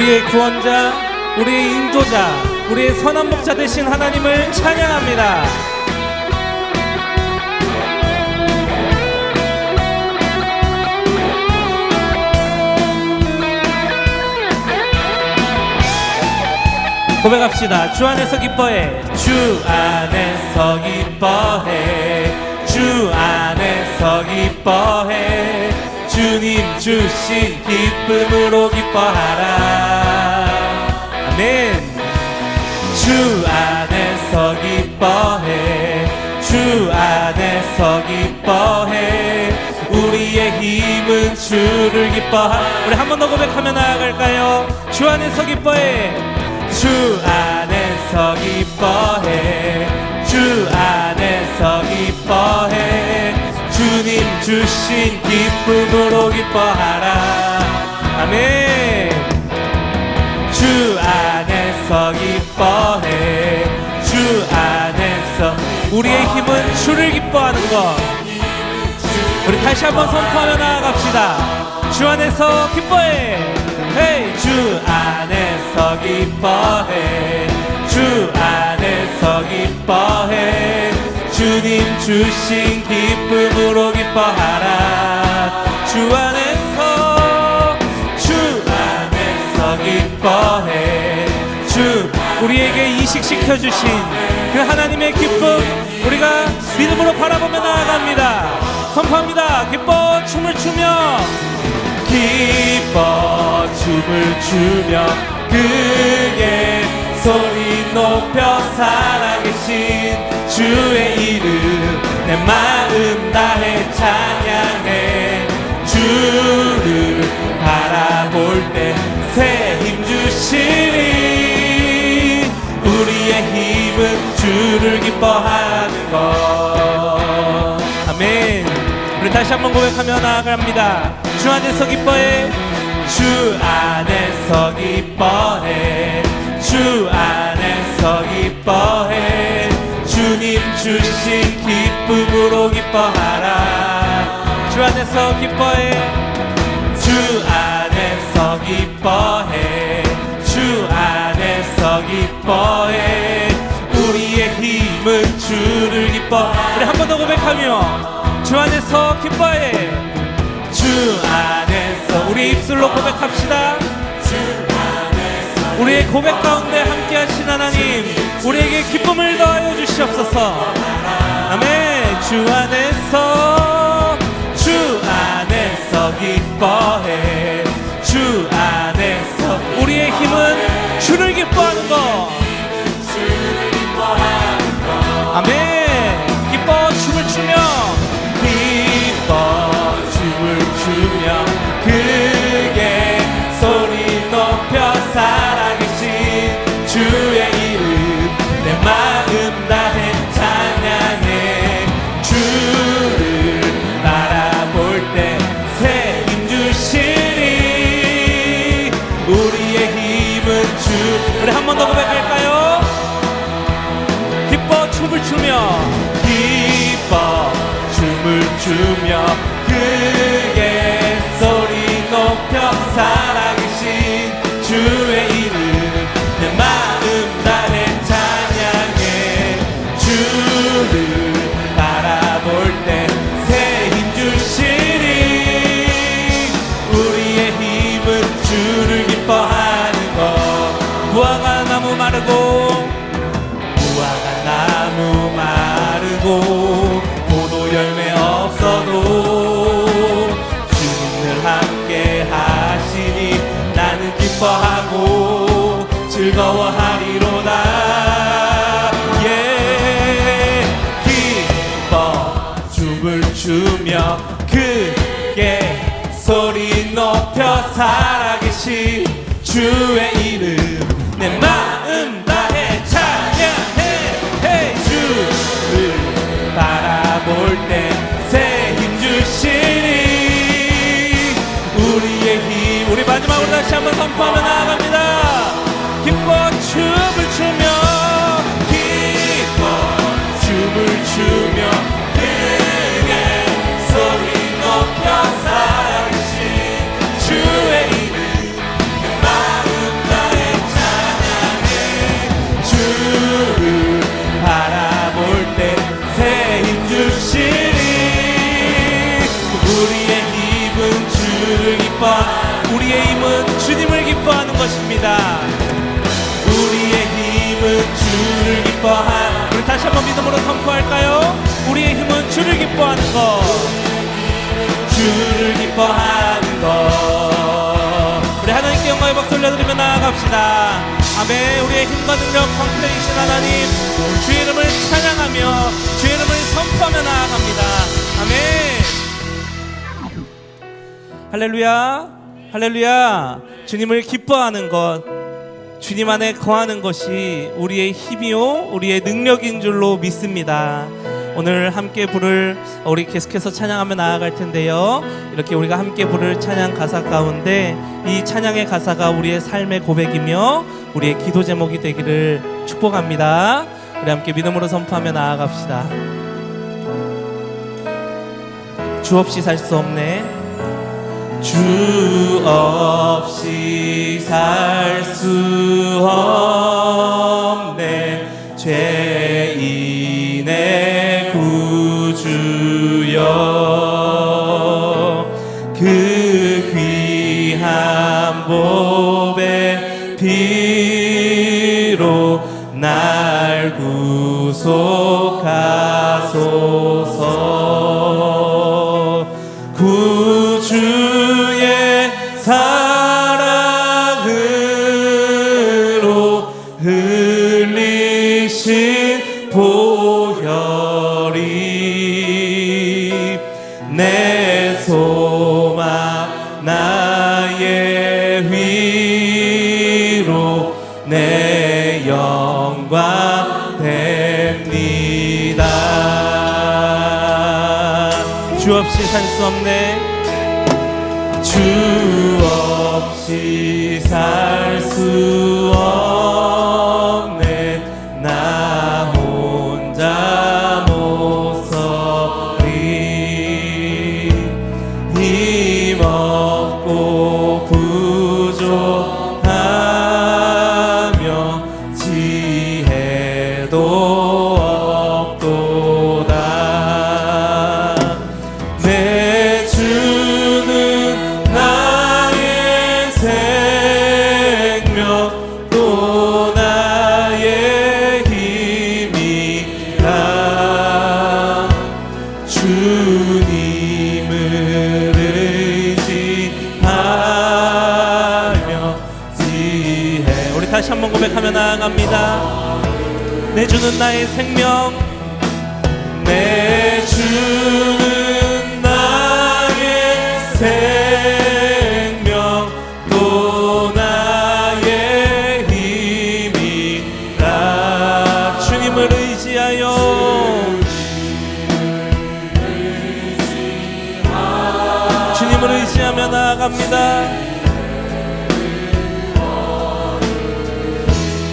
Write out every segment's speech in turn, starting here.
우리의 구원자, 우리의 인도자, 우리의 선한 목자 되신 하나님을 찬양합니다. 고백합시다. 주 안에서 기뻐해. 주 안에서 기뻐해. 주 안에서 기뻐해. 주님 주신 기쁨으로 기뻐하라. 아멘. 주 안에서 기뻐해. 주 안에서 기뻐해. 우리의 힘은 주를 기뻐하. 우리 한 번 더 고백하며 나아갈까요? 주 안에서 기뻐해. 주 안에서 기뻐해 주 안에서 기뻐해 주님 주신 기쁨으로 기뻐하라. 아멘. 주 안에서 기뻐해. 주 안에서 우리의 힘은 주를 기뻐하는 것. 우리 다시 한번 선포하며 나아갑시다. 주 안에서 기뻐해. 헤이 주 안에서 기뻐해. 주 안에서 기뻐해 주님 주신 기쁨으로 기뻐하라. 주 안에서 주 안에서 기뻐해. 주 우리에게 이식시켜 주신 그 하나님의 기쁨 우리가 믿음으로 바라보며 나아갑니다. 선포합니다. 기뻐 춤을 추며. 기뻐 춤을 추며 그의 소리 높여 살아계신 주의 내 마음 다해 찬양해 주를 바라볼 때 새 힘 주시니 우리의 힘은 주를 기뻐하는 것. 아멘. 우리 다시 한번 고백하며 나아갑니다. 주 안에서 기뻐해. 주 안에서 기뻐해. 주 안에서 기뻐해. 주님 주신 기쁨으로 기뻐하라. 주 안에서 기뻐해. 주 안에서 기뻐해. 주 안에서 기뻐해. 우리의 힘은 주를 기뻐 우리 한번 더 고백하며 주 안에서 기뻐해. 주 안에서 우리 입술로 고백합시다. 우리의 고백 가운데 함께 하신 하나님 우리에게 기쁨을 더하여 주시옵소서 아멘. 주 안에서 주 안에서 기뻐해. 주 안에서 우리의 힘은 주를 기뻐하는 것 즐거워하리로다. 예 기뻐 춤을 추며 그게 소리 높여 살아계신 주의 이름 내 마음 다해 찬양해. 헤이 주를 바라볼 때 새 힘 주시니 우리의 힘 우리 마지막으로 다시 한번 선포하며 나아갑 다시 한번 믿음으로 선포할까요? 우리의 힘은 주를 기뻐하는 것. 주를 기뻐하는 것. 우리 하나님께 영광의 박수 올려드리며 나아갑시다. 아멘. 우리의 힘과 능력 광택이신 하나님, 주의 이름을 찬양하며 주의 이름을 선포하며 나아갑니다. 아멘. 할렐루야. 할렐루야. 주님을 기뻐하는 것. 주님 안에 거하는 것이 우리의 힘이요, 우리의 능력인 줄로 믿습니다. 오늘 함께 부를 우리 계속해서 찬양하며 나아갈 텐데요. 이렇게 우리가 함께 부를 찬양 가사 가운데 이 찬양의 가사가 우리의 삶의 고백이며 우리의 기도 제목이 되기를 축복합니다. 우리 함께 믿음으로 선포하며 나아갑시다. 주 없이 살 수 없네. 주 없이 살 수 없네. 죄인의 구주여 그 귀한 보배 피로 날 구속 영광 됩니다. 주 없이 살 수 없네. 주 없이 나의 생명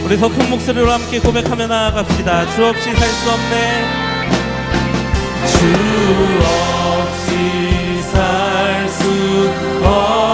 우리 더 큰 목소리로 함께 고백하며 나아갑시다. 주 없이 살 수 없네. 주 없이 살 수 없네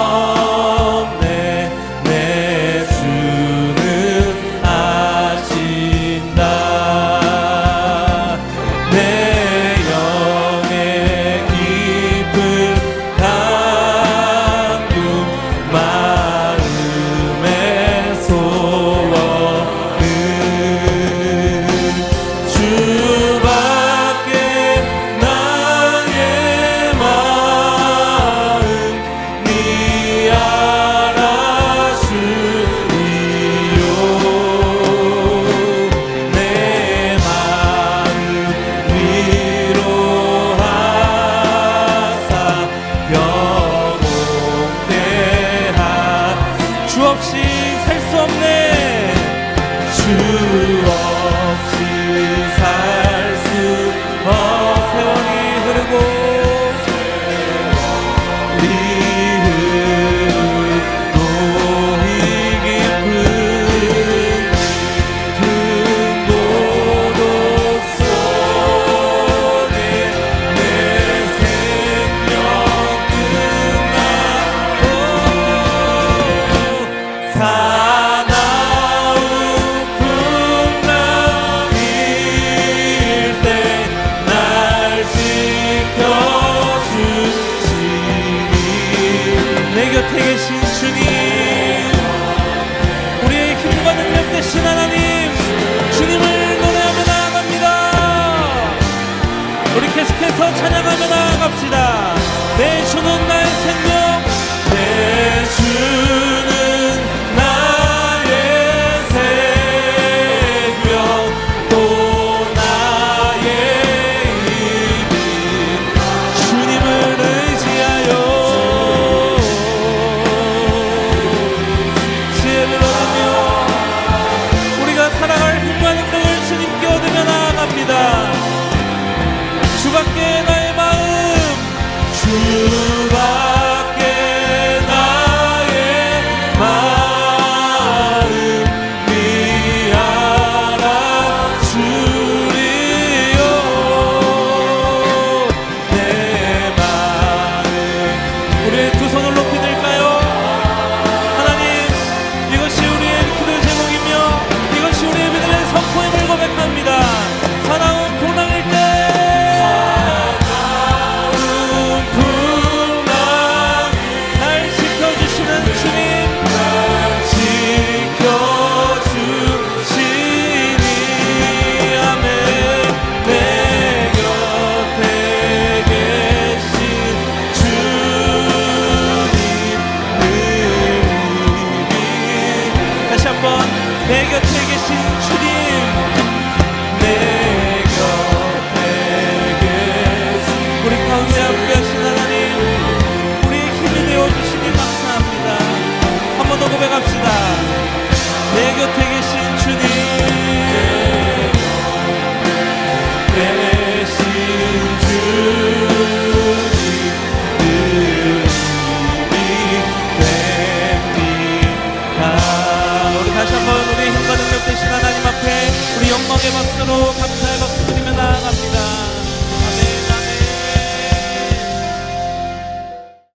주